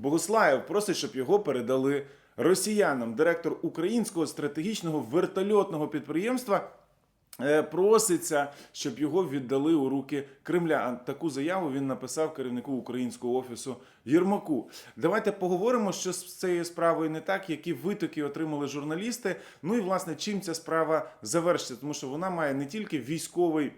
Богуслаєв просить, щоб його передали росіянам. Директор українського стратегічного вертольотного підприємства е, проситься, щоб його віддали у руки Кремля. А таку заяву він написав керівнику українського офісу Єрмаку. Давайте поговоримо, що з цією справою не так, які витоки отримали журналісти. Ну і власне чим ця справа завершиться, тому що вона має не тільки військовий.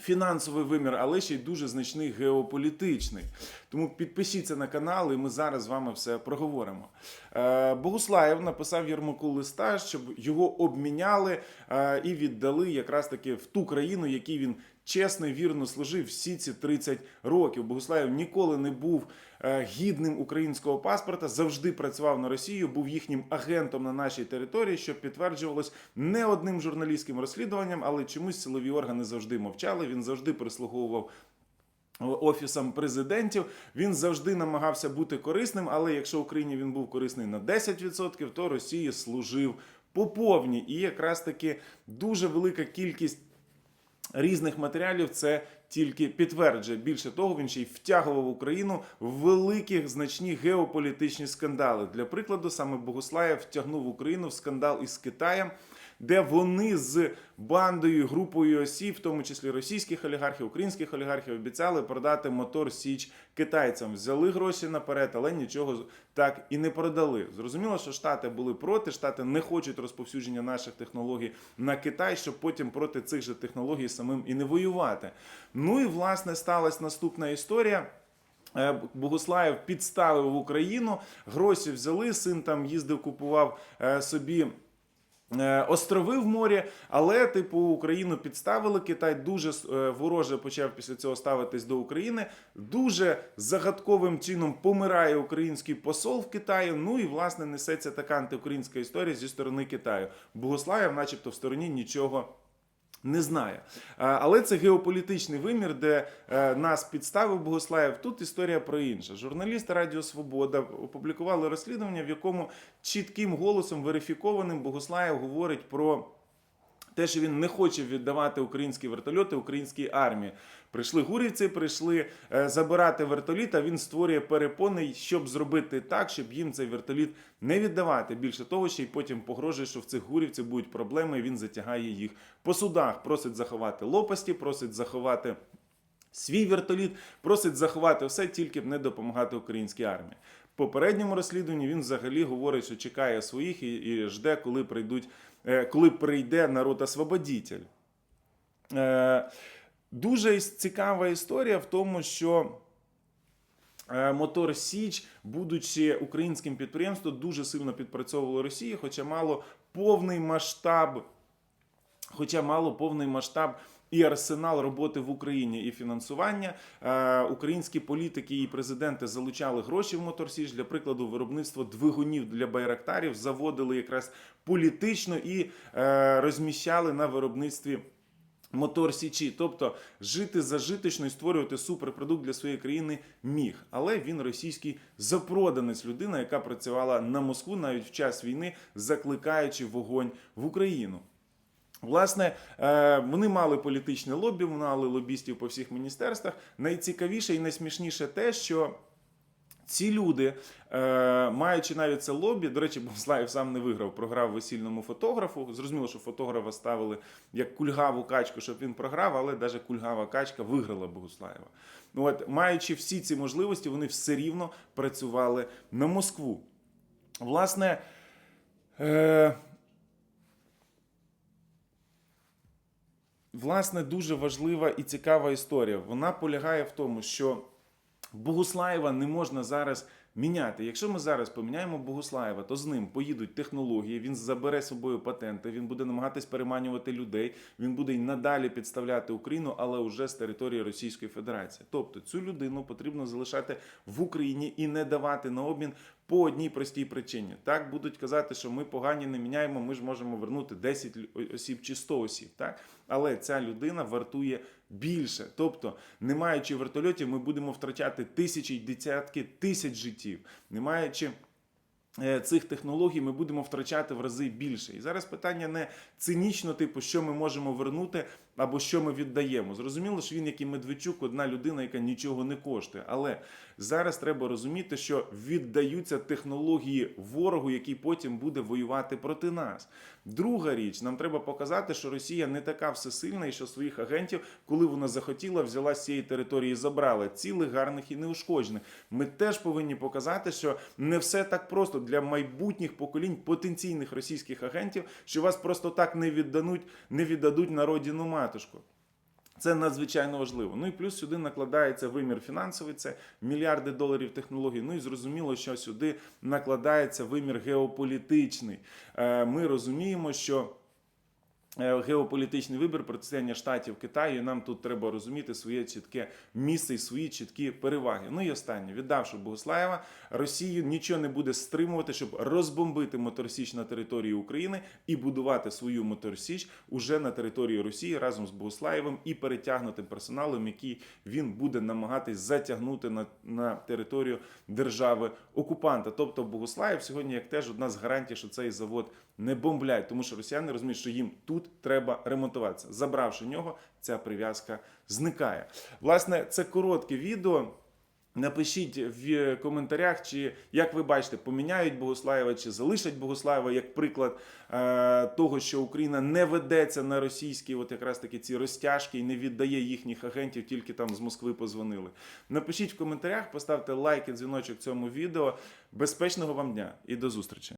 Фінансовий вимір, але ще й дуже значний геополітичний. Тому підпишіться на канал, і ми зараз з вами все проговоримо. Е, Богуслаєв написав Єрмаку листа, щоб його обміняли е, і віддали якраз таки в ту країну, якій він чесно і вірно служив всі ці 30 років. Богуслаєв ніколи не був е, гідним українського паспорта, завжди працював на Росію, був їхнім агентом на нашій території, що підтверджувалось не одним журналістським розслідуванням, але чомусь силові органи завжди мовчали. Він завжди прислуговував офісам президентів. Він завжди намагався бути корисним, але якщо Україні він був корисний на 10%, то Росії служив по повній. І якраз таки дуже велика кількість різних матеріалів це тільки підтверджує. Більше того, він ще й втягував Україну в великі значні геополітичні скандали. Для прикладу, саме Богуслаєв втягнув Україну в скандал із Китаєм. Де вони з бандою, групою осіб, в тому числі російських олігархів, українських олігархів, обіцяли продати мотор Січ китайцям. Взяли гроші наперед, але нічого так і не продали. Зрозуміло, що Штати були проти. Штати не хочуть розповсюдження наших технологій на Китай, щоб потім проти цих же технологій самим і не воювати. Ну і власне сталася наступна історія. Е, Богуслаєв підставив Україну, гроші взяли. Син там їздив, купував е, собі. Е, Острови в морі, але типу Україну підставили. Китай дуже е, вороже почав після цього ставитись до України. Дуже загадковим чином помирає український посол в Китаї. Ну і власне несеться така антиукраїнська історія зі сторони Китаю. Богослаєв, начебто, в стороні нічого не знає. Але це геополітичний вимір, де е, нас підставив Богослаєв. Тут історія про інше. Журналісти Радіо Свобода опублікували розслідування, в якому чітким голосом верифікованим Богослаєв говорить про. Те, що він не хоче віддавати українські вертольоти українській армії. Прийшли гурівці, прийшли е, забирати вертоліт, а він створює перепони, щоб зробити так, щоб їм цей вертоліт не віддавати. Більше того, ще й потім погрожує, що в цих гурівців будуть проблеми, і він затягає їх по судах. Просить заховати лопасті, просить заховати. Свій вертоліт просить заховати все, тільки б не допомагати українській армії. В попередньому розслідуванні він взагалі говорить, що чекає своїх і, і жде, коли прийдуть, е, коли прийде народ освободітель. Дуже цікава історія в тому, що е, Мотор Січ, будучи українським підприємством, дуже сильно підпрацьовувало Росії, хоча мало повний масштаб, хоча мало повний масштаб. І арсенал роботи в Україні і фінансування Е, українські політики і президенти залучали гроші в Моторсіч для прикладу виробництво двигунів для байрактарів заводили якраз політично і е, розміщали на виробництві Мотор Січі, тобто жити зажиточно і створювати суперпродукт для своєї країни міг. Але він російський запроданець, людина, яка працювала на Москву навіть в час війни, закликаючи вогонь в Україну. Власне, е, вони мали політичне лобі, вони мали лобістів по всіх міністерствах. Найцікавіше і найсмішніше те, що ці люди, е, маючи навіть це лобі, до речі, Богослаєв сам не виграв, програв весільному фотографу. Зрозуміло, що фотографа ставили як кульгаву качку, щоб він програв, але навіть кульгава качка виграла Богуслаєва. Ну, От, маючи всі ці можливості, вони все рівно працювали на Москву. Власне, е, власне, дуже важлива і цікава історія. Вона полягає в тому, що Богуслаєва не можна зараз міняти. Якщо ми зараз поміняємо Богуслаєва, то з ним поїдуть технології, він забере з собою патенти, він буде намагатись переманювати людей, він буде й надалі підставляти Україну, але вже з території Російської Федерації. Тобто цю людину потрібно залишати в Україні і не давати на обмін по одній простій причині. Так будуть казати, що ми погані не міняємо, ми ж можемо вернути 10 осіб чи 100 осіб. Так? Але ця людина вартує більше. Тобто, не маючи вертольотів, ми будемо втрачати тисячі й десятки тисяч життів. Не маючи е, цих технологій, ми будемо втрачати в рази більше. І зараз питання не цинічно, типу, що ми можемо вернути, або що ми віддаємо. Зрозуміло, що він, як і Медведчук, одна людина, яка нічого не коштує. Але зараз треба розуміти, що віддаються технології ворогу, який потім буде воювати проти нас. Друга річ, нам треба показати, що Росія не така всесильна, і що своїх агентів, коли вона захотіла, взяла з цієї території і забрала цілих, гарних і неушкоджених. Ми теж повинні показати, що не все так просто для майбутніх поколінь потенційних російських агентів, що вас просто так не віддадуть, не віддадуть на родину матушку. Це надзвичайно важливо. Ну і плюс сюди накладається вимір фінансовий, це мільярди доларів технологій. Ну і зрозуміло, що сюди накладається вимір геополітичний. Е, Ми розуміємо, що. Е, Геополітичний вибір протистояння штатів Китаю. і Нам тут треба розуміти своє чітке місце і свої чіткі переваги. Ну і останнє, віддавши Богослаєва, Росію нічого не буде стримувати, щоб розбомбити моторсіч на території України і будувати свою моторсіч уже на території Росії разом з Богослаєвим і перетягнутим персоналом, який він буде намагатись затягнути на, на територію держави окупанта. Тобто Богослаєв сьогодні як теж одна з гарантій, що цей завод не бомблять, тому що росіяни розуміють, що їм тут треба ремонтуватися. Забравши нього, ця прив'язка зникає. Власне, це коротке відео. Напишіть в коментарях, чи як ви бачите, поміняють Богослаєва чи залишать Богослаєва як приклад е, того, що Україна не ведеться на російські, от якраз таки ці розтяжки і не віддає їхніх агентів, тільки там з Москви позвонили. Напишіть в коментарях, поставте лайк і дзвіночок цьому відео. Безпечного вам дня і до зустрічі!